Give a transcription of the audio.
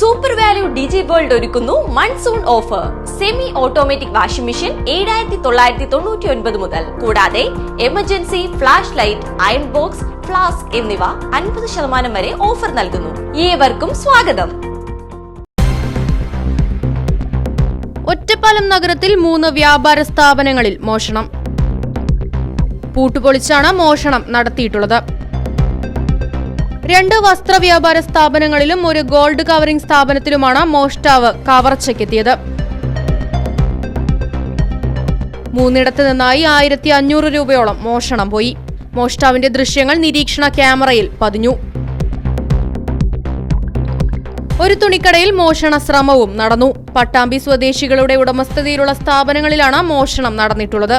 Super value digi world ഒരുക്കുന്നു. Monsoon offer semi automatic washing machine ഏഴായിരത്തി തൊള്ളായിരത്തി തൊണ്ണൂറ്റി ഒൻപത് മുതൽ. കൂടാതെ emergency flash light iron box flask എന്നിവ അൻപത് ശതമാനം വരെ ഓഫർ നൽകുന്നു. ഏവർക്കും സ്വാഗതം. ഒറ്റപ്പാലം നഗരത്തിൽ മൂന്ന് വ്യാപാര സ്ഥാപനങ്ങളിൽ മോഷണം. പൂട്ടുപൊളിച്ചാണ് മോഷണം നടത്തിയിട്ടുള്ളത്. രണ്ട് വസ്ത്ര വ്യാപാര സ്ഥാപനങ്ങളിലും ഒരു ഗോൾഡ് കവറിംഗ് സ്ഥാപനത്തിലുമാണ് മോഷ്ടാവ് കവർച്ചയ്ക്കെത്തിയത്. മൂന്നിടത്ത് നിന്നായി ആയിരത്തി അഞ്ഞൂറ് രൂപയോളം മോഷണം പോയി. മോഷ്ടാവിന്റെ ദൃശ്യങ്ങൾ നിരീക്ഷണ ക്യാമറയിൽ പതിഞ്ഞു. ഒരു തുണിക്കടയിൽ മോഷണ ശ്രമവും നടന്നു. പട്ടാമ്പി സ്വദേശികളുടെ ഉടമസ്ഥതയിലുള്ള സ്ഥാപനങ്ങളിലാണ് മോഷണം നടന്നിട്ടുള്ളത്.